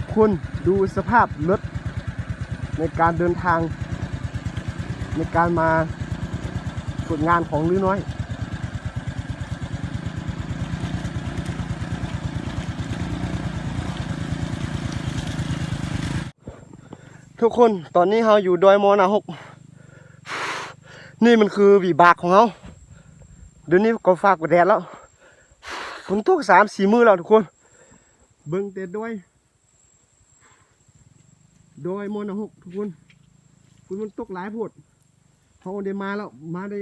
ทุกคนดูสภาพรถในการเดินทาง ในการมาฝึกงานของลือน้อยทุกคนตอนนี้เราอยู่ดอยมอนาหก นี่มันคือวีบากของเราเดี๋ยวนี้ก็ฝากกว่าแดดแล้วฝนตกสามสี่มือแล้วทุกคน เบิ่งเต็ดด้วย ดอยมอนหกทุกคนฝนมันตกหลายโพดเขาได้มาแล้วมาได้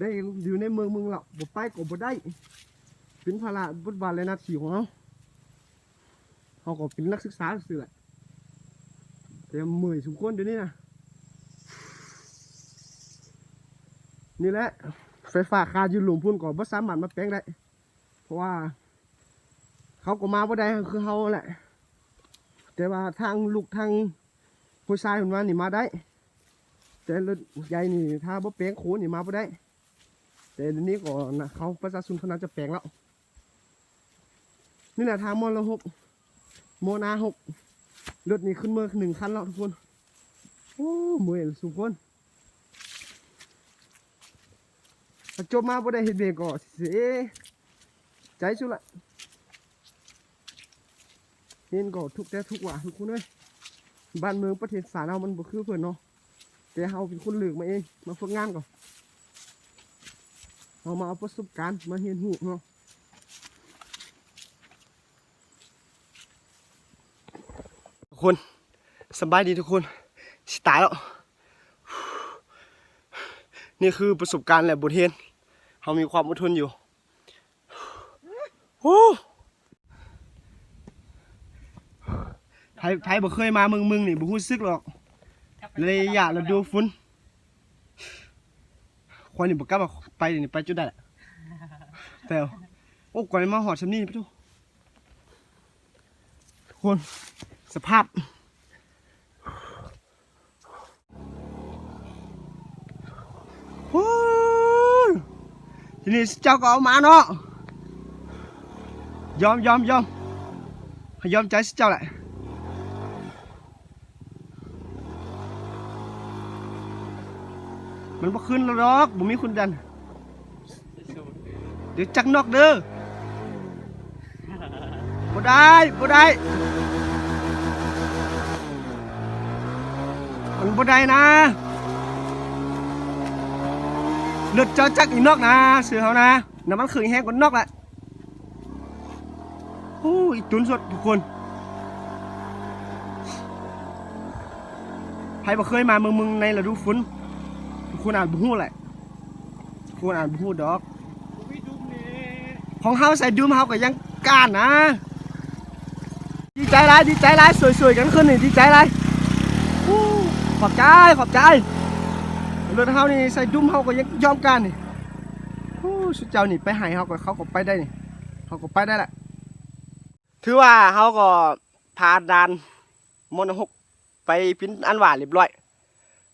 ได้อยู่ในเมืองเมืองแล้วบไปก็บ่ได้เป็นภาระบทบาทและน้าที่ของเขาเขาก็เป็นนักศึกษาสื่อแหละแต่เมื่อยสมควรเดี๋ยวนี้นะนี่แหละไฟฟ้าคาอยืนหลุมพุ่นก่อนบ่สามารถมาแปลงได้ เพราะว่า เขาก็มาบ่ได้คือเขาแหละ แต่ว่าทางลูกทางผู้ชายคนว่านี่มาได้ แต่รถใหญ่นี่ถ้าบ่แปลงโขนนี่มาบ่ได้ แต่เดี๋ยวนี้ก็นะเขาประชาชนเขาน่าจะแปลงแล้ว นี่แหละทางมอละหกโมนาหกรถนี้ขึ้นเมื่อหนึ่งคันแล้วทุกคน โอ้เมื่อยสุกคนจบมาบ่ได้เห็นเบรกก็เสียใจสุดละ เห็นก็ทุกแต่ทุกว่าทุกคนเลยบ้านเมืองประเทศสาเรามันบ่คือเพื่อนเนาะแต่เฮาเป็นคนเลือกมาเองมาฝึกงานก่อนเอามาเอาประสบการณ์มาเรียนรู้เนาะทุกคนสบายดีทุกคนสิตายแล้วนี่คือประสบการณ์แหละบทเรียนเรามีความอดทนอยู่โอ้ ไทยไทยบ่เคยมาเมืองมึงนี่บ่รู้สึกหรอกเลยอยากเราดูฝุ่นคนนี่บ่กล้ามาไปนี่ไปจุดได้แหละแต่โอ้ก่อนมาหอดชำนี่ไปดูทุกคนสภาพโอ้ยทีนี้เจ้าก็เอามาเนาะยอมยอมยอมให้ยอมใจสิเจ้าแหละ มัน บ่ขึ้นแล้วหรอกบ่มีคุณดัน เดี๋ยวจักนอกเด้อบ่ได้บ่ได้ มันบ่ได้นะเลือดจอจักอีนอกนะเสือเขานะน้ำมันขืนแห้งกว่านอกแหละโอ้ยตุนสดทุกคนใครบ่เคยมาเมืองมึงในฤดูฝน คนอ่านบุหูแหละทุกคนอ่านบุหูดอก ของเฮาใส่ดูมเฮาก็ยังก้านนะ ดีใจไรดีใจไรสวยๆกันขึ้นนี่ดีใจไรอู้ขอบใจขอบใจรถเฮานี่ใส่ดุ้มเฮาก็ยังยอมกันนี่โอ้สุดเจ้านี่ไปใหายเฮาก็เขาก็ไปได้นี่เขาก็ไปได้แหละ ถือว่าเฮาก็ผ่านด่านมนหกไปพินอันหวานเรียบร้อย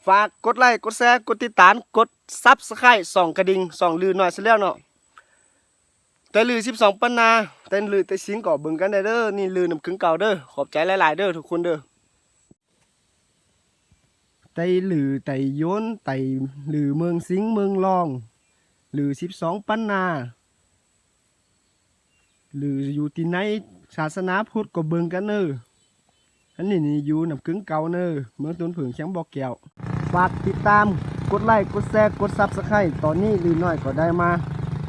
ฝากกดไลค์กดแชร์กดติดตามกดซับสไครต์ส่องกระดิ่งส่องลือหน่อยซะแล้วเนาะแต่ลือ12ปันนาแต่ลือแต่สิงก็เบิ่งกันได้เด้อนี่ลือนำครึ่งเก่าเด้อขอบใจหลายๆเด้อทุกคนเด้อไตหรือไตโยนไตหรือเมืองสิงห์เมืองรอง หรือสิบสองปันนา หรืออยู่ที่ไหนศาสนาพุทธก็เบิ่งกันเนออันนี้นี่อยู่นำกึ่งเก่าเนอเมืองต้นผึ่งแข็งบอกแก้ว ฝากติดตาม กดไลค์ กดแชร์ กดซับสไครต์ตอนนี้ลีน้อยก็ได้มา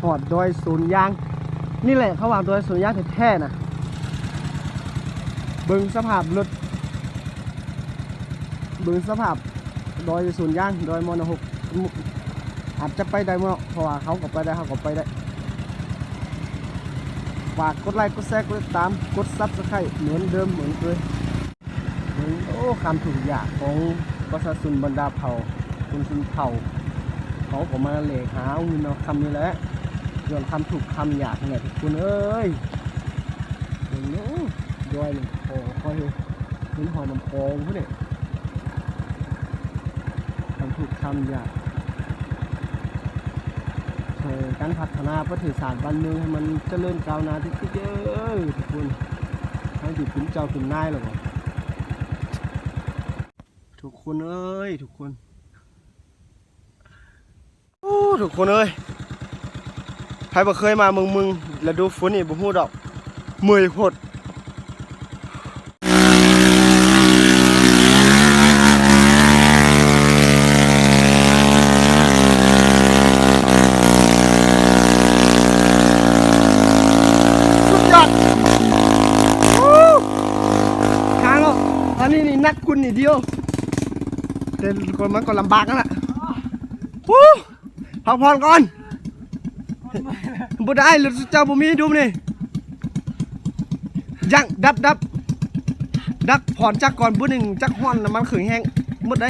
หอดดอยศูนย์ยาง นี่แหละเขาว่าดอยศูนย์ยางแท้ๆนะเบิ่งสภาพรถเบิ่งสภาพดอยศูนย์ยาง ดอยมอนหกอาจจะไปได้เมื่อเพราะว่าเขาก็ไปได้เขาก็ไปได้ฝากกดไลค์ กดแชร์ กดติดตาม กดซับสไครต์เหมือนเดิมเหมือนเคย คำถูกอยากของประชาชนบรรดาเผ่าคนชนเผ่า เขาก็มาเหลกหาเงินเอาคำนี้แหละย้อนคำถูกคำอยากเนี่ยทุกคนเอ้ยเห็นโอ้ดอยหนึ่งโอ้คอยเห็นหอยน้ำโพงพวกเนี่ยทำถูกทำอยากช่วยการพัฒนาประเทศศาสตร์บ้านเมืองให้มันเจริญก้าวหน้าที่สุดเยอะทุกคนให้ดูเป็นเจ้าเป็นนายหรอก ทุกคนเอ้ยทุกคนโอ้ทุกคนเอ้ยใครบ่เคยมาเมืองมึงแล้วดูฝนนี่บ่ฮู้ดอกเมื่อยโพดสุดยอดวู้ทางอะอันนี้นี่นักคุณนี่เดียว เดินคนมันก็ลำบากนั่นแหละวู้พักผ่อนก่อนบ่ได้หรือเจ้าบ่มีดูนี่ยังดับดับดักผ่อนจักก่อนบุหนึ่งจักห้อนน้ำมันขึงแห้งหมดได้